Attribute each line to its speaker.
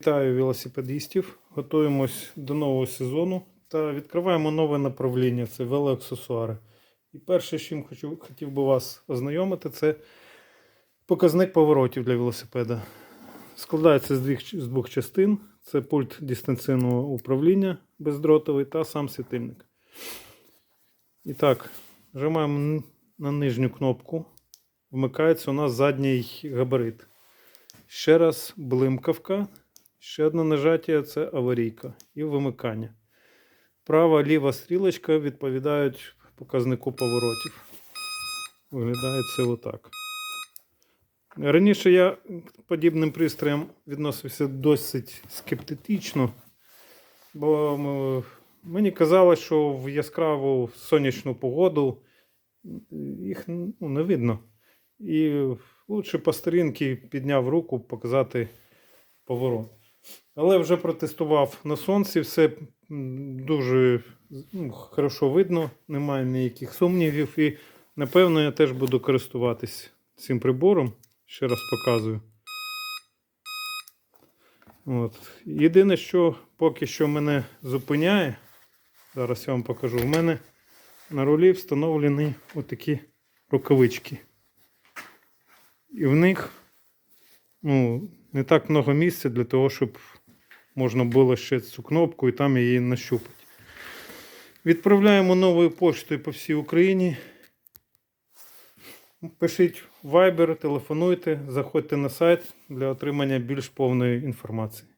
Speaker 1: Вітаю велосипедистів. Готуємось до нового сезону та відкриваємо нове направлення це велоаксесуари. І перше, з чим хочу, хотів би вас ознайомити, це показник поворотів для велосипеда. Складається з двох, з двох частин: це пульт дистанційного управління бездротовий та сам світильник. І так, нажимаємо на нижню кнопку. Вмикається у нас задній габарит. Ще раз блимкавка. Ще одне нажаття це аварійка і вимикання. Права, ліва стрілочка відповідають показнику поворотів. Виглядає це отак. Раніше я подібним пристроям відносився досить скептично, бо мені казалось, що в яскраву сонячну погоду їх ну, не видно. І лучше по старінки підняв руку показати поворот. Але вже протестував на сонці, все дуже ну, хорошо видно, немає ніяких сумнівів. І напевно я теж буду користуватись цим прибором. Ще раз показую. От. Єдине, що поки що мене зупиняє, зараз я вам покажу. В мене на рулі встановлені отакі рукавички. І в них ну, не так много місця для того, щоб можна було ще цю кнопку і там її нащупати. Відправляємо новою поштою по всій Україні. Пишіть Viber, телефонуйте, заходьте на сайт для отримання більш повної інформації.